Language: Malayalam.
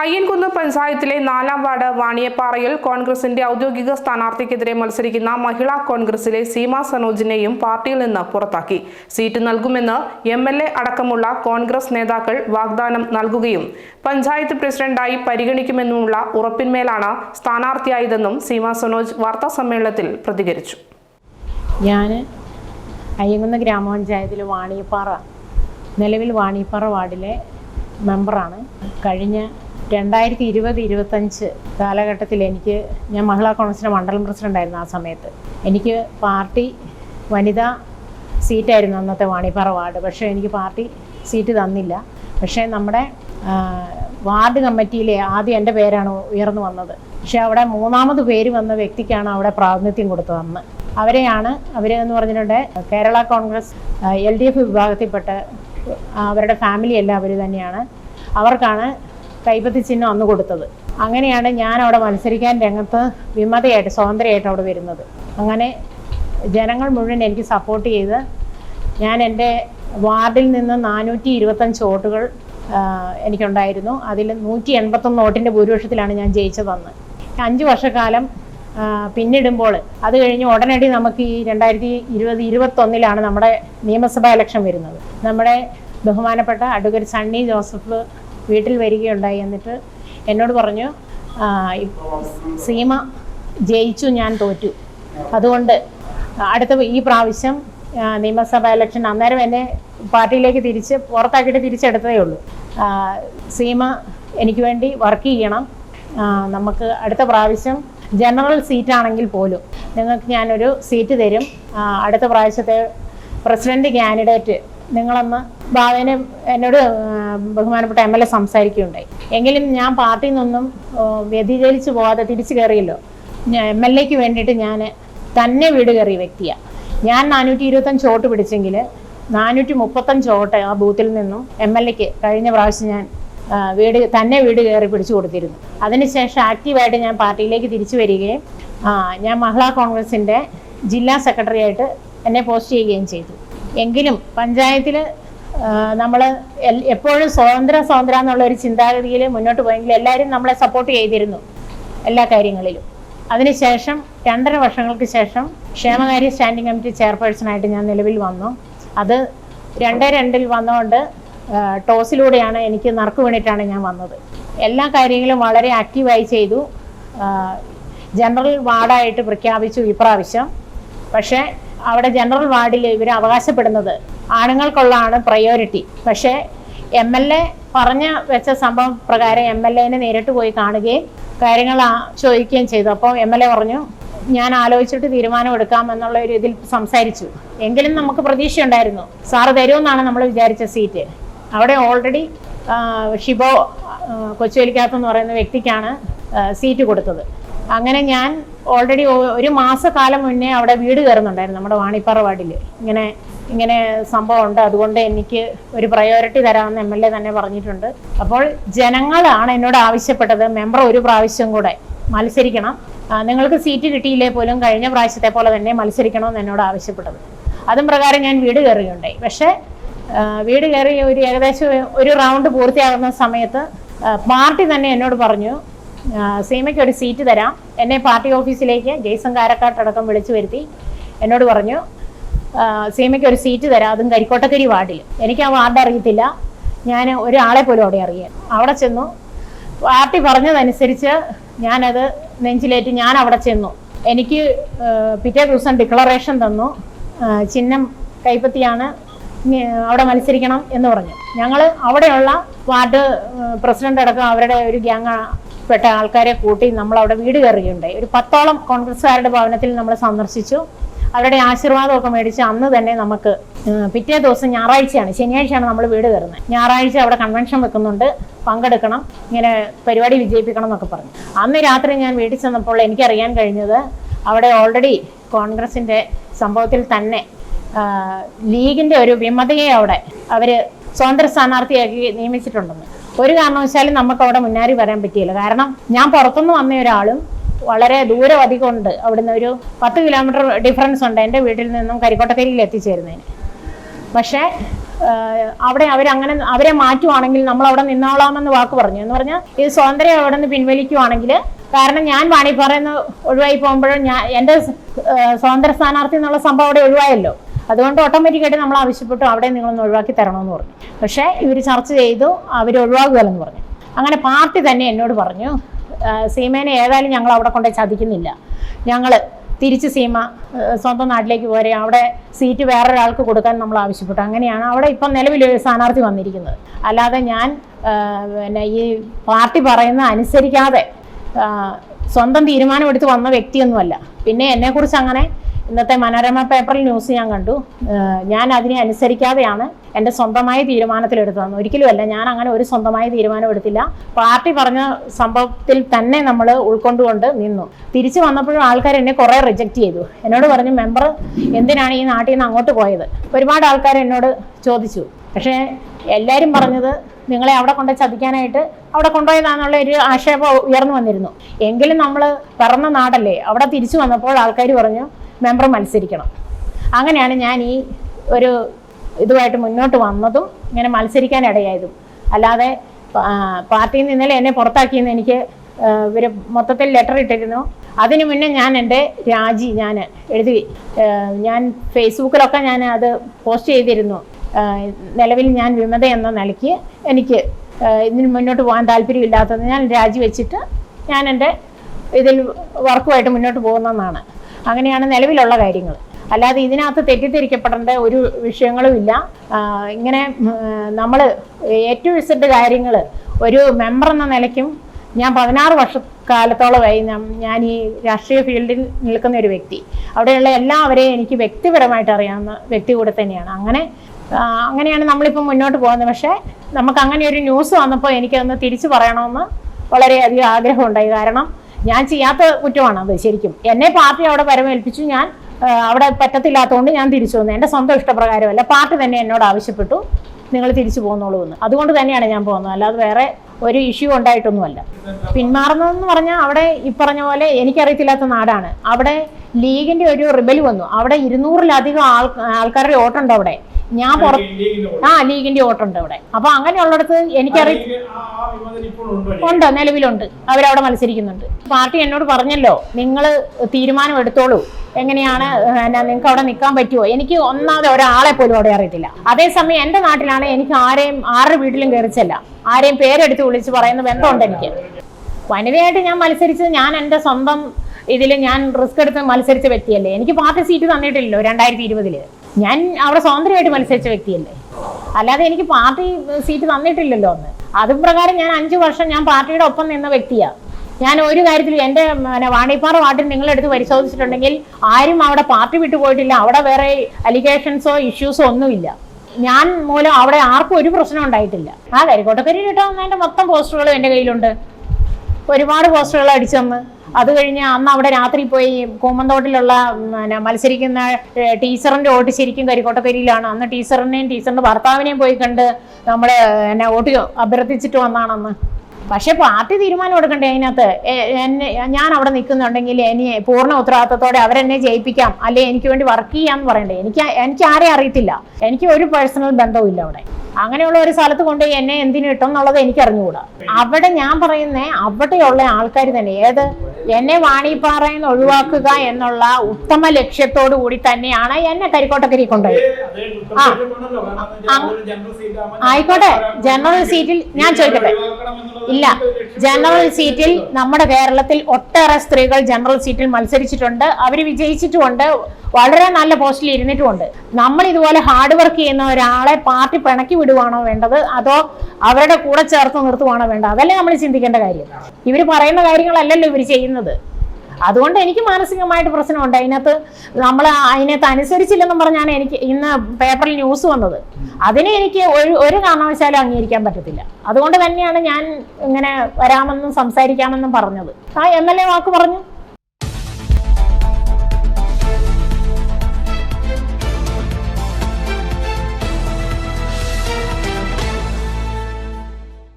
അയ്യൻകുന്ന് പഞ്ചായത്തിലെ നാലാം വാർഡ് വാണിയപ്പാറയിൽ കോൺഗ്രസിന്റെ ഔദ്യോഗിക സ്ഥാനാർത്ഥിക്കെതിരെ മത്സരിക്കുന്ന മഹിളാ കോൺഗ്രസിലെ സീമ സനോജിനെയും പാർട്ടിയിൽ നിന്ന് പുറത്താക്കി. സീറ്റ് നൽകുമെന്ന് എം അടക്കമുള്ള കോൺഗ്രസ് നേതാക്കൾ വാഗ്ദാനം നൽകുകയും പഞ്ചായത്ത് പ്രസിഡന്റായി പരിഗണിക്കുമെന്നുമുള്ള ഉറപ്പിന്മേലാണ് സ്ഥാനാർത്ഥിയായതെന്നും സീമ സനോജ് വാർത്താ സമ്മേളനത്തിൽ പ്രതികരിച്ചു. ഞാൻ അയ്യങ്കുന്ന് ഗ്രാമപഞ്ചായത്തിൽ വാണിയപ്പാറ നിലവിൽ വാണിയപ്പാറ വാർഡിലെ മെമ്പറാണ്. കഴിഞ്ഞ രണ്ടായിരത്തി ഇരുപത് ഇരുപത്തഞ്ച് കാലഘട്ടത്തിൽ എനിക്ക് ഞാൻ മഹിളാ കോൺഗ്രസിന്റെ മണ്ഡലം പ്രസിഡന്റായിരുന്നു ആ സമയത്ത്. എനിക്ക് പാർട്ടി വനിതാ സീറ്റായിരുന്നു അന്നത്തെ വാണിപ്പാറ വാർഡ്. പക്ഷേ എനിക്ക് പാർട്ടി സീറ്റ് തന്നില്ല. പക്ഷേ നമ്മുടെ വാർഡ് കമ്മിറ്റിയിലെ ആദ്യം എന്റെ പേരാണ് ഉയർന്നു വന്നത്. പക്ഷേ അവിടെ മൂന്നാമത് പേര് വന്ന വ്യക്തിക്കാണ് അവിടെ പ്രാതിനിധ്യം കൊടുത്തത് അന്ന്. അവരെയാണ് അവർ എന്ന് പറഞ്ഞിട്ടുണ്ട് Kerala Congress L D F വിഭാഗത്തിൽപ്പെട്ട അവരുടെ ഫാമിലി എല്ലാം അവർ തന്നെയാണ്. അവർക്കാണ് കൈപ്പത്തി ചിഹ്നം അന്ന് കൊടുത്തത്. അങ്ങനെയാണ് ഞാൻ അവിടെ മത്സരിക്കാൻ രംഗത്ത് വിമതയായിട്ട് സ്വതന്ത്രയായിട്ട് അവിടെ വരുന്നത്. അങ്ങനെ ജനങ്ങൾ മുഴുവൻ എനിക്ക് സപ്പോർട്ട് ചെയ്ത് ഞാൻ എന്റെ വാർഡിൽ നിന്ന് നാനൂറ്റി ഇരുപത്തഞ്ച് വോട്ടുകൾ എനിക്കുണ്ടായിരുന്നു. അതിൽ നൂറ്റി എൺപത്തൊന്ന് വോട്ടിന്റെ ഭൂരിപക്ഷത്തിലാണ് ഞാൻ ജയിച്ചതെന്ന് അഞ്ച് വർഷക്കാലം പിന്നിടുമ്പോൾ അത് കഴിഞ്ഞ് ഉടനടി നമുക്ക് ഈ രണ്ടായിരത്തി ഇരുപത് ഇരുപത്തൊന്നിലാണ് നമ്മുടെ നിയമസഭാ ഇലക്ഷൻ വരുന്നത്. നമ്മുടെ ബഹുമാനപ്പെട്ട അഡ്വക്കേറ്റ് സണ്ണി ജോസഫ് വീട്ടിൽ വരികയുണ്ടായി എന്നിട്ട് എന്നോട് പറഞ്ഞു സീമ ജയിച്ചു ഞാൻ തോറ്റു. അതുകൊണ്ട് അടുത്ത ഈ പ്രാവശ്യം നിയമസഭാ ഇലക്ഷൻ അന്നേരം എന്നെ പാർട്ടിയിലേക്ക് തിരിച്ച് പുറത്താക്കിയിട്ട് തിരിച്ചെടുത്തതേ ഉള്ളൂ. സീമ എനിക്ക് വേണ്ടി വർക്ക് ചെയ്യണം. നമുക്ക് അടുത്ത പ്രാവശ്യം ജനറൽ സീറ്റാണെങ്കിൽ പോലും നിങ്ങൾക്ക് ഞാനൊരു സീറ്റ് തരും. അടുത്ത പ്രാവശ്യത്തെ പ്രസിഡന്റ് കാൻഡിഡേറ്റ് നിങ്ങളന്ന് ഭാവേനെ എന്നോട് ബഹുമാനപ്പെട്ട എം എൽ എ സംസാരിക്കുകയുണ്ടായി. എങ്കിലും ഞാൻ പാർട്ടിയിൽ നിന്നൊന്നും വ്യതിചലിച്ചു പോകാതെ തിരിച്ചു കയറിയല്ലോ. എം എൽ എക്ക് വേണ്ടിയിട്ട് ഞാൻ തന്നെ വീട് കയറിയ വ്യക്തിയാണ് ഞാൻ നാനൂറ്റി ഇരുപത്തഞ്ച് വോട്ട് പിടിച്ചെങ്കിൽ നാനൂറ്റി മുപ്പത്തഞ്ച് വോട്ട് ആ ബൂത്തിൽ നിന്നും എം എൽ എക്ക് കഴിഞ്ഞ പ്രാവശ്യം ഞാൻ വീട് തന്നെ വീട് കയറി പിടിച്ചു കൊടുത്തിരുന്നു. അതിനുശേഷം ആക്റ്റീവായിട്ട് ഞാൻ പാർട്ടിയിലേക്ക് തിരിച്ചു വരികയും ഞാൻ മഹിളാ കോൺഗ്രസിന്റെ ജില്ലാ സെക്രട്ടറി ആയിട്ട് എന്നെ പോസ്റ്റ് ചെയ്യുകയും ചെയ്തു. എങ്കിലും പഞ്ചായത്തിൽ നമ്മൾ എപ്പോഴും സ്വതന്ത്ര സ്വതന്ത്ര എന്നുള്ള ഒരു ചിന്താഗതിയിൽ മുന്നോട്ട് പോയെങ്കിൽ എല്ലാവരും നമ്മളെ സപ്പോർട്ട് ചെയ്തിരുന്നു എല്ലാ കാര്യങ്ങളിലും. അതിനുശേഷം രണ്ടര വർഷങ്ങൾക്ക് ശേഷം ക്ഷേമകാര്യ സ്റ്റാൻഡിംഗ് കമ്മിറ്റി ചെയർപേഴ്സണായിട്ട് ഞാൻ നിലവിൽ വന്നു. അത് രണ്ട് രണ്ടിൽ വന്നുകൊണ്ട് ടോസിലൂടെയാണ് എനിക്ക് നറുക്ക് വേണ്ടിയിട്ടാണ് ഞാൻ വന്നത്. എല്ലാ കാര്യങ്ങളും വളരെ ആക്റ്റീവായി ചെയ്തു. ജനറൽ വാർഡായിട്ട് പ്രഖ്യാപിച്ചു ഇപ്രാവശ്യം. പക്ഷേ അവിടെ ജനറൽ വാർഡിൽ ഇവർ അവകാശപ്പെടുന്നത് ആണുങ്ങൾക്കുള്ളതാണ് പ്രയോറിറ്റി പക്ഷേ എം എൽ എ പറഞ്ഞ വെച്ച സംഭവം പ്രകാരം എം എൽ എനെ നേരിട്ട് പോയി കാണുകയും കാര്യങ്ങൾ ചോദിക്കുകയും ചെയ്തു. അപ്പോൾ എം എൽ എ പറഞ്ഞു ഞാൻ ആലോചിച്ചിട്ട് തീരുമാനം എടുക്കാം എന്നുള്ള ഒരു ഇതിൽ സംസാരിച്ചു. എങ്കിലും നമുക്ക് പ്രതീക്ഷയുണ്ടായിരുന്നു. സാറ് തരുമെന്നാണ് നമ്മൾ വിചാരിച്ച സീറ്റ്. അവിടെ ഓൾറെഡി ഷിബോ ആ, കൊച്ചുവേലിക്കകത്തെന്ന് പറയുന്ന വ്യക്തിക്കാണ് സീറ്റ് കൊടുത്തത്. അങ്ങനെ ഞാൻ ഓൾറെഡി ഒരു മാസക്കാലം മുന്നേ അവിടെ വീട് കയറുന്നുണ്ടായിരുന്നു നമ്മുടെ വാണിപ്പാറ വാർഡിൽ ഇങ്ങനെ ഇങ്ങനെ സംഭവം ഉണ്ട് അതുകൊണ്ട് എനിക്ക് ഒരു പ്രയോറിറ്റി തരാമെന്ന് എം എൽ എ തന്നെ പറഞ്ഞിട്ടുണ്ട്. അപ്പോൾ ജനങ്ങളാണ് എന്നോട് ആവശ്യപ്പെട്ടത്. മെമ്പർ ഒരു പ്രാവശ്യം കൂടെ മത്സരിക്കണം. നിങ്ങൾക്ക് സീറ്റ് കിട്ടിയില്ലേ പോലും കഴിഞ്ഞ പ്രാവശ്യത്തെ പോലെ തന്നെ മത്സരിക്കണമെന്ന് എന്നോട് ആവശ്യപ്പെട്ടത്. അതും പ്രകാരം ഞാൻ വീട് കയറുകയുണ്ടായി. പക്ഷേ വീട് കയറി ഒരു ഏകദേശം ഒരു റൗണ്ട് പൂർത്തിയാകുന്ന സമയത്ത് പാർട്ടി തന്നെ എന്നോട് പറഞ്ഞു സീമയ്ക്ക് ഒരു സീറ്റ് തരാം. എന്നെ പാർട്ടി ഓഫീസിലേക്ക് ജെയ്സൺ കാരക്കാട്ടടക്കം വിളിച്ചു വരുത്തി. എന്നോട് പറഞ്ഞു സീമയ്ക്ക് ഒരു സീറ്റ് തരാം. അതും കരിക്കോട്ടക്കരി വാർഡിൽ എനിക്ക് ആ വാർഡ് അറിയത്തില്ല. ഞാൻ ഒരാളെ പോലും അവിടെ അറിയാൻ. അവിടെ ചെന്നു. പാർട്ടി പറഞ്ഞതനുസരിച്ച് ഞാനത് നെഞ്ചിലേറ്റ് ഞാൻ അവിടെ ചെന്നു. എനിക്ക് പിറ്റേ ദിവസം ഡിക്ലറേഷൻ തന്നു. ചിഹ്നം കൈപ്പത്തിയാണ് അവിടെ മത്സരിക്കണം എന്ന് പറഞ്ഞു. ഞങ്ങൾ അവിടെയുള്ള വാർഡ് പ്രസിഡന്റ് അടക്കം അവരുടെ ഒരു ഗ്യാങ് പെട്ട ആൾക്കാരെ കൂട്ടി നമ്മൾ അവിടെ വീട് കയറുകയുണ്ടായി ഒരു പത്തോളം കോൺഗ്രസ്സുകാരുടെ ഭവനത്തിൽ നമ്മൾ സന്ദർശിച്ചു. അവരുടെ ആശീർവാദമൊക്കെ മേടിച്ച് അന്ന് തന്നെ നമുക്ക് പിറ്റേ ദിവസം ഞായറാഴ്ചയാണ് ശനിയാഴ്ചയാണ് നമ്മൾ വീട് കയറുന്നത്. ഞായറാഴ്ച അവിടെ കൺവെൻഷൻ വെക്കുന്നുണ്ട് പങ്കെടുക്കണം ഇങ്ങനെ പരിപാടി വിജയിപ്പിക്കണം എന്നൊക്കെ പറഞ്ഞു. അന്ന് രാത്രി ഞാൻ വീട്ടിൽ ചെന്നപ്പോൾ എനിക്കറിയാൻ കഴിഞ്ഞത് അവിടെ ഓൾറെഡി കോൺഗ്രസിന്റെ സംഭവത്തിൽ തന്നെ ലീഗിന്റെ ഒരു വിമതയെ അവിടെ അവർ സ്വതന്ത്ര സ്ഥാനാർത്ഥിയാക്കി നിയമിച്ചിട്ടുണ്ടെന്ന്. ഒരു കാരണവശാലും നമുക്ക് അവിടെ മുന്നാരി വരാൻ പറ്റിയില്ല. കാരണം ഞാൻ പുറത്തുനിന്ന് വന്ന ഒരാളും വളരെ ദൂരം അധികം ഉണ്ട് അവിടുന്ന് ഒരു പത്ത് കിലോമീറ്റർ ഡിഫറൻസ് ഉണ്ട് എന്റെ വീട്ടിൽ നിന്നും കരിക്കോട്ടക്കരിയിൽ എത്തിച്ചേരുന്നതിന്. പക്ഷേ അവിടെ അവരങ്ങനെ അവരെ മാറ്റുവാണെങ്കിൽ നമ്മൾ അവിടെ നിന്നോളാമെന്ന് വാക്ക് പറഞ്ഞു. എന്ന് പറഞ്ഞാൽ ഇത് സ്വാതന്ത്ര്യം അവിടെ നിന്ന് പിൻവലിക്കുവാണെങ്കിൽ കാരണം ഞാൻ വാണിപ്പാറയിൽ നിന്ന് ഒഴിവായി പോകുമ്പോഴും ഞാൻ എന്റെ സ്വാതന്ത്ര്യ സ്ഥാനാർത്ഥി എന്നുള്ള സംഭവം അവിടെ ഒഴിവായല്ലോ. അതുകൊണ്ട് ഓട്ടോമാറ്റിക്കായിട്ട് നമ്മൾ ആവശ്യപ്പെട്ടു അവിടെ നിങ്ങളൊന്ന് ഒഴിവാക്കി തരണമെന്ന് പറഞ്ഞു. പക്ഷേ ഇവർ ചർച്ച ചെയ്തു അവർ ഒഴിവാകുകയല്ലെന്ന് പറഞ്ഞു. അങ്ങനെ പാർട്ടി തന്നെ എന്നോട് പറഞ്ഞു സീമേനെ ഏതായാലും ഞങ്ങൾ അവിടെ കൊണ്ടുപോയി ചതിക്കുന്നില്ല. ഞങ്ങൾ തിരിച്ച് സീമ സ്വന്തം നാട്ടിലേക്ക് പോരെ അവിടെ സീറ്റ് വേറൊരാൾക്ക് കൊടുക്കാൻ നമ്മൾ ആവശ്യപ്പെട്ടു. അങ്ങനെയാണ് അവിടെ ഇപ്പം നിലവിൽ ഒരു സ്ഥാനാർത്ഥി വന്നിരിക്കുന്നത്. അല്ലാതെ ഞാൻ പിന്നെ ഈ പാർട്ടി പറയുന്ന അനുസരിക്കാതെ സ്വന്തം തീരുമാനമെടുത്ത് വന്ന വ്യക്തിയൊന്നുമല്ല. പിന്നെ എന്നെക്കുറിച്ച് അങ്ങനെ ഇന്നത്തെ മനോരമ പേപ്പറിൽ ന്യൂസ് ഞാൻ കണ്ടു. ഞാൻ അതിനെ അനുസരിക്കാതെയാണ് എന്റെ സ്വന്തമായ തീരുമാനത്തിലെടുത്തതെന്ന് ഒരിക്കലുമല്ല ഞാൻ അങ്ങനെ ഒരു സ്വന്തമായ തീരുമാനം എടുത്തില്ല. പാർട്ടി പറഞ്ഞ സംഭവത്തിൽ തന്നെ നമ്മൾ ഉൾക്കൊണ്ടുകൊണ്ട് നിന്നു. തിരിച്ചു വന്നപ്പോഴും ആൾക്കാർ എന്നെ കുറേ റിജക്റ്റ് ചെയ്തു. എന്നോട് പറഞ്ഞു മെമ്പർ എന്തിനാണ് ഈ നാട്ടിൽ നിന്ന് അങ്ങോട്ട് പോയത്? ഒരുപാട് ആൾക്കാർ എന്നോട് ചോദിച്ചു. പക്ഷേ എല്ലാവരും പറഞ്ഞത് നിങ്ങളെ അവിടെ കൊണ്ട് ചതിക്കാനായിട്ട് അവിടെ കൊണ്ടുപോയതാന്നുള്ള ഒരു ആക്ഷേപം ഉയർന്നു വന്നിരുന്നു. എങ്കിലും നമ്മൾ പറഞ്ഞ നാടല്ലേ അവിടെ തിരിച്ചു വന്നപ്പോൾ ആൾക്കാർ പറഞ്ഞു മെമ്പർ മത്സരിക്കണം. അങ്ങനെയാണ് ഞാൻ ഈ ഒരു ഇതുമായിട്ട് മുന്നോട്ട് വന്നതും ഇങ്ങനെ മത്സരിക്കാൻ ഇടയായതും അല്ലാതെ പാർട്ടിയിൽ നിന്ന് ഇന്നലെ എന്നെ പുറത്താക്കിയെന്ന് എനിക്ക് ഇവർ മൊത്തത്തിൽ ലെറ്റർ ഇട്ടിരുന്നു. അതിനു മുന്നേ ഞാൻ എന്റെ രാജി ഞാൻ എഴുതി ഞാൻ ഫേസ്ബുക്കിലൊക്കെ ഞാൻ അത് പോസ്റ്റ് ചെയ്തിരുന്നു. നിലവിൽ ഞാൻ വിമത എന്ന നിലയ്ക്ക് എനിക്ക് ഇതിന് മുന്നോട്ട് പോകാൻ താല്പര്യമില്ലാത്തത് ഞാൻ രാജിവെച്ചിട്ട് ഞാൻ എന്റെ ഇതിൽ വർക്കുമായിട്ട് മുന്നോട്ട് പോകുന്നതെന്നാണ്. അങ്ങനെയാണ് നിലവിലുള്ള കാര്യങ്ങൾ. അല്ലാതെ ഇതിനകത്ത് തെറ്റിദ്ധരിക്കപ്പെടേണ്ട ഒരു വിഷയങ്ങളുമില്ല ഇങ്ങനെ നമ്മൾ ഏറ്റവും ഇസഡ് കാര്യങ്ങൾ ഒരു മെമ്പർ എന്ന നിലയ്ക്കും ഞാൻ പതിനാറ് വർഷക്കാലത്തോളമായി ഞാൻ- ഈ രാഷ്ട്രീയ ഫീൽഡിൽ നിൽക്കുന്ന ഒരു വ്യക്തി. അവിടെയുള്ള എല്ലാവരെയും എനിക്ക് വ്യക്തിപരമായിട്ട് അറിയാവുന്ന വ്യക്തി കൂടെ തന്നെയാണ്. അങ്ങനെ അങ്ങനെയാണ് നമ്മളിപ്പോൾ മുന്നോട്ട് പോകുന്നത്. പക്ഷേ നമുക്ക് അങ്ങനെ ഒരു ന്യൂസ് വന്നപ്പോൾ എനിക്കതൊന്ന് തിരിച്ചു പറയണമെന്ന് വളരെയധികം ആഗ്രഹമുണ്ടായി. കാരണം ഞാൻ ചെയ്യാത്ത കുറ്റമാണ് അത് ശരിക്കും. എന്നെ പാർട്ടി അവിടെ പരമേൽപ്പിച്ചു ഞാൻ അവിടെ പറ്റത്തില്ലാത്തതുകൊണ്ട് ഞാൻ തിരിച്ചു വന്നു. എന്റെ സ്വന്തം ഇഷ്ടപ്രകാരമല്ല. പാർട്ടി തന്നെ എന്നോട് ആവശ്യപ്പെട്ടു നിങ്ങൾ തിരിച്ചു പോകുന്നുള്ളൂ എന്ന്. അതുകൊണ്ട് തന്നെയാണ് ഞാൻ പോകുന്നത്. അല്ലാതെ വേറെ ഒരു ഇഷ്യൂ ഉണ്ടായിട്ടൊന്നുമല്ല. പിന്മാറുന്നതെന്ന് പറഞ്ഞാൽ അവിടെ ഈ പറഞ്ഞ പോലെ എനിക്കറിയത്തില്ലാത്ത നാടാണ്. അവിടെ ലീഗിന്റെ ഒരു റിബൽ വന്നു. അവിടെ ഇരുന്നൂറിലധികം ആൾ ആൾക്കാരുടെ ഓട്ടുണ്ട് അവിടെ. ഞാൻ ആ ലീഗിന്റെ വോട്ടുണ്ട് ഇവിടെ. അപ്പൊ അങ്ങനെയുള്ളിടത്ത് എനിക്കറിയ ഉണ്ട് നിലവിലുണ്ട്. അവരവിടെ മത്സരിക്കുന്നുണ്ട്. പാർട്ടി എന്നോട് പറഞ്ഞല്ലോ നിങ്ങൾ തീരുമാനം എടുത്തോളൂ. എങ്ങനെയാണ് നിങ്ങൾക്ക് അവിടെ നിൽക്കാൻ പറ്റുമോ എനിക്ക് ഒന്നാമത് ഒരാളെ പോലും അവിടെ അറിയത്തില്ല. അതേസമയം എന്റെ നാട്ടിലാണ് എനിക്ക് ആരെയും ആരുടെ വീട്ടിലും കയറിച്ചല്ല ആരെയും പേരെടുത്ത് വിളിച്ച് പറയുന്ന ബന്ധമുണ്ട് എനിക്ക്. വനിതയായിട്ട് ഞാൻ മത്സരിച്ചത് ഞാൻ എന്റെ സ്വന്തം ഇതിൽ ഞാൻ റിസ്ക് എടുത്ത് മത്സരിച്ച വ്യക്തിയല്ലേ. എനിക്ക് പാർട്ടി സീറ്റ് തന്നിട്ടില്ലല്ലോ രണ്ടായിരത്തി ഇരുപതിൽ. ഞാൻ അവിടെ സ്വതന്ത്രമായിട്ട് മത്സരിച്ച വ്യക്തിയല്ലേ? അല്ലാതെ എനിക്ക് പാർട്ടി സീറ്റ് തന്നിട്ടില്ലല്ലോ എന്ന് അതും പ്രകാരം ഞാൻ അഞ്ചു വർഷം ഞാൻ പാർട്ടിയുടെ ഒപ്പം നിന്ന വ്യക്തിയാണ് ഞാൻ ഒരു കാര്യത്തിലും എന്റെ വാണിപ്പാറ വാർഡിൽ നിങ്ങളെടുത്ത് പരിശോധിച്ചിട്ടുണ്ടെങ്കിൽ ആരും അവിടെ പാർട്ടി വിട്ടു പോയിട്ടില്ല. അവിടെ വേറെ അലിഗേഷൻസോ ഇഷ്യൂസോ ഒന്നുമില്ല. ഞാൻ മൂലം അവിടെ ആർക്കും ഒരു പ്രശ്നം ഉണ്ടായിട്ടില്ല. ആ കരിക്കോട്ടക്കരി കിട്ടാവുന്നതിന്റെ മൊത്തം പോസ്റ്ററുകളും എന്റെ കയ്യിലുണ്ട്. ഒരുപാട് പോസ്റ്ററുകൾ അടിച്ചു തന്ന് അത് കഴിഞ്ഞ് അന്ന് അവിടെ രാത്രി പോയി കൂമന്തോട്ടിലുള്ള മത്സരിക്കുന്ന ടീച്ചറിന്റെ വോട്ട് ശരിക്കും കരിക്കോട്ടക്കരിയിലാണ് അന്ന് ടീച്ചറിനെയും ടീച്ചറിന്റെ ഭർത്താവിനെയും പോയി കണ്ട് നമ്മൾ എന്നെ വോട്ട് അഭ്യർത്ഥിച്ചിട്ട് വന്നാണെന്ന്. പക്ഷെ പാർട്ടി തീരുമാനം എടുക്കണ്ടേ അതിനകത്ത്? എന്നെ ഞാൻ അവിടെ നിൽക്കുന്നുണ്ടെങ്കിൽ ഇനി പൂർണ ഉത്തരവാദിത്തത്തോടെ അവരെന്നെ ജയിപ്പിക്കാം. അല്ലെ എനിക്ക് വേണ്ടി വർക്ക് ചെയ്യാന്ന് പറയണ്ടേ? എനിക്ക് എനിക്ക് ആരെയും അറിയത്തില്ല. എനിക്ക് ഒരു പേഴ്സണൽ ബന്ധവും അവിടെ. അങ്ങനെയുള്ള ഒരു സ്ഥലത്ത് കൊണ്ടുപോയി എന്നെ എന്തിനു കിട്ടും എന്നുള്ളത് എനിക്ക് അറിഞ്ഞുകൂടാ അവിടെ ഞാൻ പറയുന്നേ അവിടെയുള്ള ആൾക്കാർ തന്നെ. ഏത്? എന്നെ വാണിപ്പാറയിൽ നിന്ന് ഒഴിവാക്കുക എന്നുള്ള ഉത്തമ ലക്ഷ്യത്തോടു കൂടി തന്നെയാണ് എന്നെ കരിക്കോട്ടക്കരി കൊണ്ടുപോയത്. ആ. ആയിക്കോട്ടെ ജനറൽ സീറ്റിൽ ഞാൻ ചോദിക്കട്ടെ? ഇല്ല ജനറൽ സീറ്റിൽ നമ്മുടെ കേരളത്തിൽ ഒട്ടേറെ സ്ത്രീകൾ ജനറൽ സീറ്റിൽ മത്സരിച്ചിട്ടുണ്ട്. അവർ വിജയിച്ചിട്ടുമുണ്ട്. വളരെ നല്ല പോസ്റ്റിൽ ഇരുന്നിട്ടുമുണ്ട്. നമ്മൾ ഇതുപോലെ ഹാർഡ് വർക്ക് ചെയ്യുന്ന ഒരാളെ പാർട്ടി പിണക്കി വിടുവാണോ വേണ്ടത്? അതോ അവരുടെ കൂടെ ചേർത്ത് നിർത്തുവാണോ വേണ്ടത്? അതല്ലേ നമ്മൾ ചിന്തിക്കേണ്ട കാര്യം. ഇവർ പറയുന്ന കാര്യങ്ങളല്ലല്ലോ ഇവർ ചെയ്യുന്നത്. അതുകൊണ്ട് എനിക്ക് മാനസികമായിട്ട് പ്രശ്നമുണ്ട്. അതിനകത്ത് നമ്മൾ അതിനകത്ത് അനുസരിച്ചില്ലെന്നും പറഞ്ഞാണ് എനിക്ക് ഇന്ന് പേപ്പറിൽ ന്യൂസ് വന്നത്. അതിനെ എനിക്ക് ഒരു ഒരു കാരണവശാലും അംഗീകരിക്കാൻ പറ്റത്തില്ല. അതുകൊണ്ട് തന്നെയാണ് ഞാൻ ഇങ്ങനെ വരാമെന്നും സംസാരിക്കാമെന്നും പറഞ്ഞത്. ആ എം എൽ എ വാക്ക് പറഞ്ഞു.